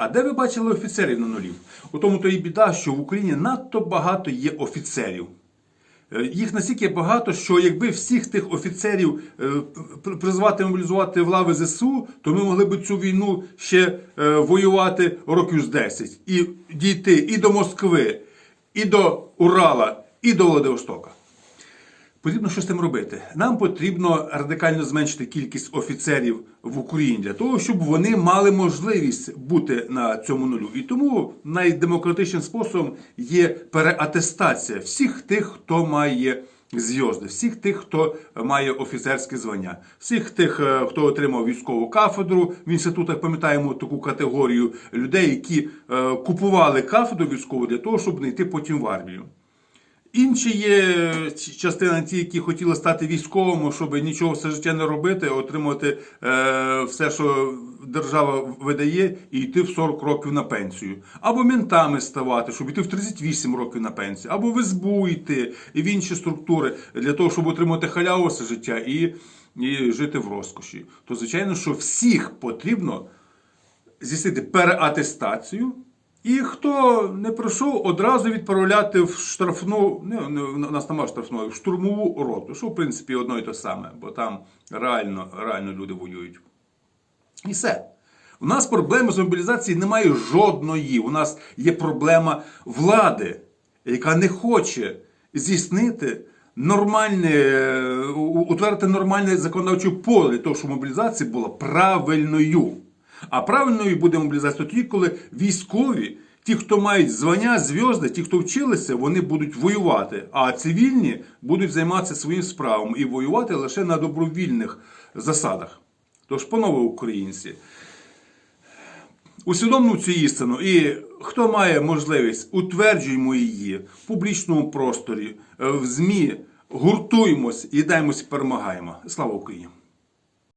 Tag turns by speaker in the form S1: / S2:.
S1: А де ви бачили офіцерів на нулі? У тому то і біда, що в Україні надто багато є офіцерів. Е, Їх настільки багато, що якби всіх тих офіцерів е, призвати мобілізувати в лави ЗСУ, то ми могли б цю війну ще е, воювати років з 10 і дійти і до Москви, і до Урала, і до Владивостока. Потрібно щось з тим робити. Нам потрібно радикально зменшити кількість офіцерів в Україні для того, щоб вони мали можливість бути на цьому нулю. І тому найдемократичним способом є переатестація всіх тих, хто має зв'язки, всіх тих, хто має офіцерське звання, всіх тих, е, хто отримав військову кафедру в інститутах, пам'ятаємо таку категорію людей, які е, купували кафедру військову для того, щоб не йти потім в армію. Інші є частина ті, які хотіли стати військовими, щоб нічого все життя не робити, отримувати е, все, що держава видає, і йти в 40 років на пенсію. Або ментами ставати, щоб йти в 38 років на пенсію, або в СБУ йти, і в інші структури для того, щоб отримати халяву все життя і, і жити в розкоші. То звичайно, що всіх потрібно здійснити переатестацію. І хто не пройшов, одразу відправляти в штрафну, не, у нас немає штрафної, в штурмову роту, що в принципі одно і те саме, бо там реально, реально люди воюють. І все. У нас проблеми з мобілізацією немає жодної. У нас є проблема влади, яка не хоче здійснити нормальне, е, у- утворити нормальне законодавче поле того, щоб мобілізація була правильною. А правильною буде мобілізація тоді, коли військові, ті, хто мають звання, зв'язки, ті, хто вчилися, вони будуть воювати, а цивільні будуть займатися своїм справами і воювати лише на добровільних засадах. Тож, панове українці, усвідомлюємо цю істину, і хто має можливість, утверджуємо її в публічному просторі, е, в ЗМІ, гуртуємось, єдаємось перемагаємо. Слава Україні!